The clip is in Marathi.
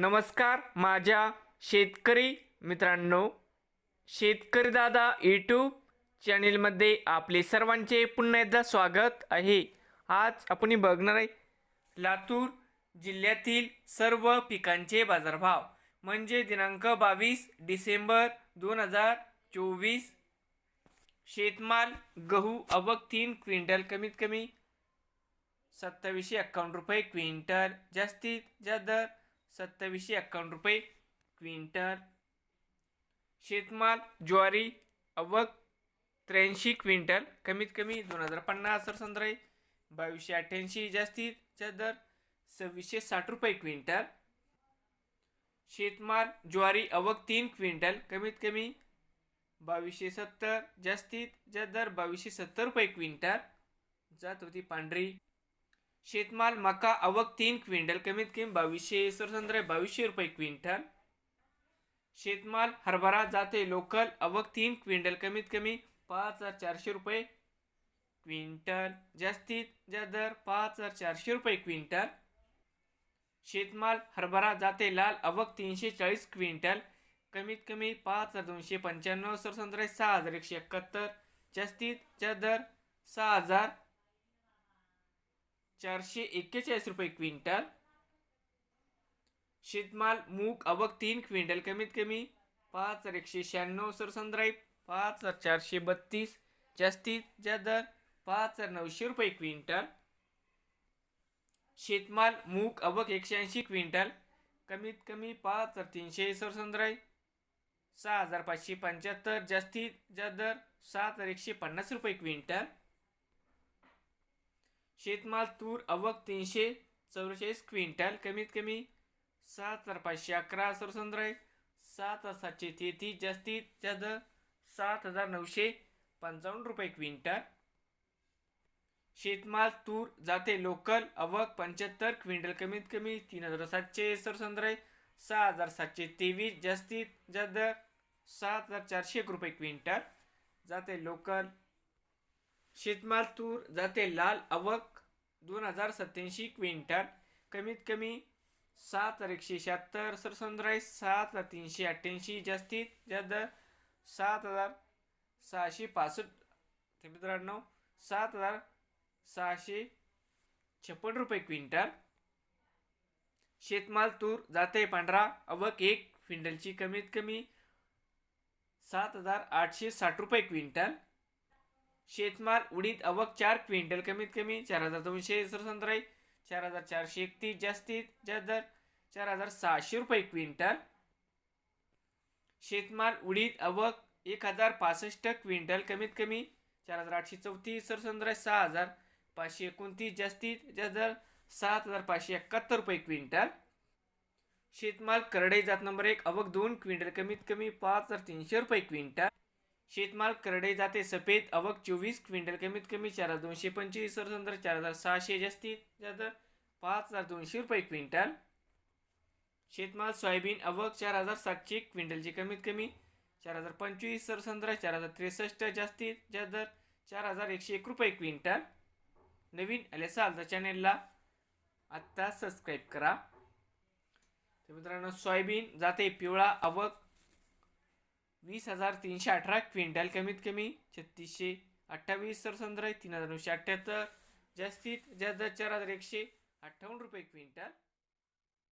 नमस्कार माझ्या शेतकरी मित्रांनो शेतकरी दादा यूट्यूब चॅनेलमध्ये आपले सर्वांचे पुन्हा एकदा स्वागत आहे. आज आपण बघणार आहे लातूर जिल्ह्यातील सर्व पिकांचे बाजारभाव. म्हणजे दिनांक बावीस डिसेंबर दोन हजार चोवीस. शेतमाल गहू अवक तीन क्विंटल कमीत कमी सत्तावीसशे एक्कावन्न रुपये क्विंटल. जास्तीत जास्त दर सत्तावीसशे एक्कावन्न रुपये. क्विंटल. शेतमाल ज्वारी अवक त्र्याऐंशी क्विंटल. कमीत कमी दोन हजार पन्नास सरसंद्रे बावीसशे अठ्ठ्याऐंशी जास्तीत दर. सव्वीसशे साठ रुपये क्विंटल. शेतमाल ज्वारी अवक तीन क्विंटल. कमीत कमी बावीसशे सत्तर जास्तीत जास्त दर बावीसशे सत्तर रुपये क्विंटल. जात होती पांढरी. शेतमाल मका अवक तीन क्विंटल कमीत कमी बावीसशे सरसंद्रे बावीसशे रुपये क्विंटल. शेतमाल हरभरा जाते लोकल अवक तीन क्विंटल कमीत कमी पाच हजार चारशे रुपये क्विंटल. जास्तीत जास्त दर पाच हजार चारशे रुपये क्विंटल. शेतमाल हरभरा जाते लाल अवक तीनशे चाळीस क्विंटल कमीत कमी पाच हजार दोनशे पंच्याण्णव सरसंद्रे सहा हजार एकशे एकाहत्तर. जास्तीत जास्त दर सहा हजार चारशे एक्केचाळीस रुपये क्विंटल. शेतमाल मूग अवक तीन क्विंटल कमीत कमी पाच हजार एकशे शहाण्णव सरसंद्राई पाच हजार चारशे बत्तीस. जास्तीत जास्त दर पाच हजार नऊशे रुपये क्विंटल. शेतमाल मूग अवक एकशे ऐंशी क्विंटल कमीत कमी पाच हजार तीनशे सरसंद्राई सहा हजार पाचशे पंच्याहत्तर. जास्तीत जास्त दर सात हजार एकशे पन्नास रुपये क्विंटल. शेतमाल तूर अवक तीनशे चौवेचाळीस क्विंटल कमीत कमी सात हजार पाचशे अकरा सरसंद्राई सात हजार सातशे तेहतीस जास्तीत जास्त सात हजार नऊशे पंचावन्न रुपये क्विंटल. शेतमाल तूर जाते लोकल अवक पंच्याहत्तर क्विंटल कमीत कमी तीन हजार सातशे सरसंद्राई सहा हजार सातशे तेवीस जास्तीत जास्त सात हजार चारशे एक रुपये क्विंटल. जाते लोकल शेतमाल तूर जाते लाल अवक दोन हजार सत्याऐंशी क्विंटल. कमीत कमी सात हजार एकशे शहात्तर सरसंद्राई सात हजार तीनशे अठ्ठ्याऐंशी जास्तीत जास्त सात हजार सहाशे पासष्ट. मित्रांनो सात हजार सहाशे छप्पन रुपये क्विंटल. शेतमाल तूर जाते पांढरा अवक एक. क्विंटलची कमीत कमी सात हजार आठशे साठ रुपये क्विंटल. शेतमाल उडीद अवक चार क्विंटल कमीत कमी चार हजार दोनशे संतराई चार हजार चारशे एकतीस जास्तीत जास्त दर चार हजार सहाशे रुपये क्विंटल. शेतमाल उडीद अवक एक हजार पासष्ट क्विंटल कमीत कमी चार हजार आठशे चौतीस सरसंद्राई सहा हजार पाचशे एकोणतीस जास्तीत जास्त दर सात हजार पाचशे एकाहत्तर रुपये क्विंटल. शेतमाल करडई जात नंबर एक अवक दोन क्विंटल कमीत कमी पाच हजार तीनशे रुपये क्विंटल. शेतमाल करडे जाते सफेद अवक चोवीस क्विंटल कमीत कमी चार हजार दोनशे पंचवीस सरसंदर चार हजार सहाशे जास्तीत जास्त पाच हजार दोनशे रुपये क्विंटल. शेतमाल सोयाबीन अवक चार हजार सातशे क्विंटलची कमीत कमी चार हजार पंचवीस सरसंद्र चार हजार त्रेसष्ट जास्तीत जास्त दर चार हजार एकशे एक रुपये क्विंटल. नवीन आले असाल तर चॅनेलला आत्ता सबस्क्राईब करा. तर मित्रांनो सोयाबीन जाते पिवळा अवक वीस हजार तीनशे अठरा क्विंटल कमीत कमी छत्तीसशे अठ्ठावीस सरसंद्र तीन हजार नऊशे अठ्ठ्याहत्तर जास्तीत जास्त चार हजार एकशे अठ्ठावन्न रुपये क्विंटल.